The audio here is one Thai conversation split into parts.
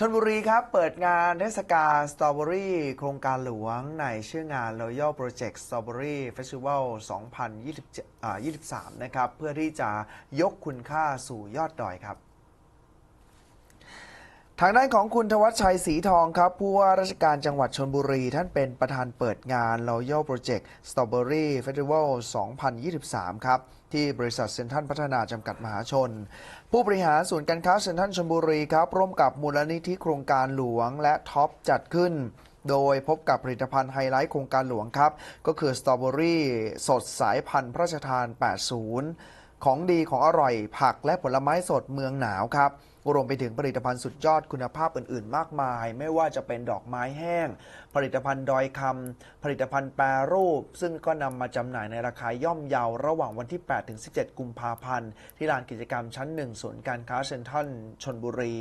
ชนบุรีครับ เปิดงานเทศกาลสตรอเบอรี่โครงการหลวงในชื่องาน Royal Project Strawberry Festival 2023 นะครับ เพื่อที่จะยกคุณค่าสู่ยอดดอยครับ ทางด้านของคุณทวัชชัยศรีทองครับ ผู้ว่าราชการจังหวัดชนบุรี ท่านเป็นประธานเปิดงาน Royal Project Strawberry Festival 2023 ครับ ที่บริษัทเซ็นทรัลพัฒนาจำกัดมหาชน ผู้บริหารศูนย์การค้าเซ็นทรัลชนบุรีครับ ร่วมกับมูลนิธิโครงการหลวงและท็อปจัดขึ้นโดยพบกับผลิตภัณฑ์ไฮไลท์โครงการหลวงครับ ก็คือสตรอเบอรี่สดสายพันธุ์พระราชทาน 80 ของดีของอร่อยผักและผลไม้สดเมืองหนาวครับ รวมไปถึงผลิตภัณฑ์สุดยอดคุณภาพอื่น ๆ มากมาย ไม่ว่าจะเป็นดอกไม้แห้ง ผลิตภัณฑ์ดอยคำผลิตภัณฑ์แปรรูป ซึ่งก็นำมาจำหน่ายในราคาย่อมเยาระหว่างวันที่ 8 ถึง 17 กุมภาพันธ์ ที่ลานกิจกรรมชั้น 1 ศูนย์การค้าเซ็นทรัลชนบุรี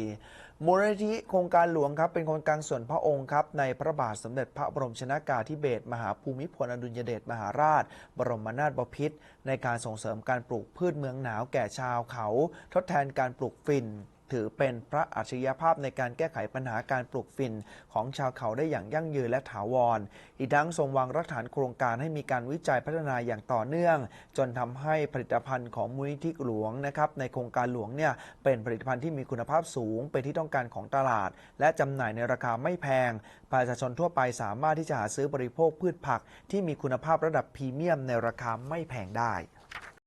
มูลนิธิโครงการหลวงครับเป็นโครงการส่วนพระองค์ครับในพระบาทสมเด็จพระบรมชนากาธิเบศรมหาภูมิพลอดุลยเดชมหาราช บรมนาถบพิตรในการส่งเสริมการปลูกพืชเมืองหนาวแก่ชาวเขา ทดแทนการปลูกฝิ่น ถือเป็นพระอัจฉริยภาพในการแก้ไขปัญหาการปลูกฝิ่นของชาวเขาได้อย่างยั่งยืนและถาวร อีกทั้งทรงวางรากฐานโครงการให้มีการวิจัยพัฒนาอย่างต่อเนื่อง จนทำให้ผลิตภัณฑ์ของมูลนิธิหลวงนะครับในโครงการหลวงเนี่ยเป็นผลิตภัณฑ์ที่มีคุณภาพสูง เป็นที่ต้องการของตลาด และจำหน่ายในราคาไม่แพง ประชาชนทั่วไปสามารถที่จะหาซื้อบริโภคพืชผัก ที่มีคุณภาพระดับพรีเมียมในราคาไม่แพงได้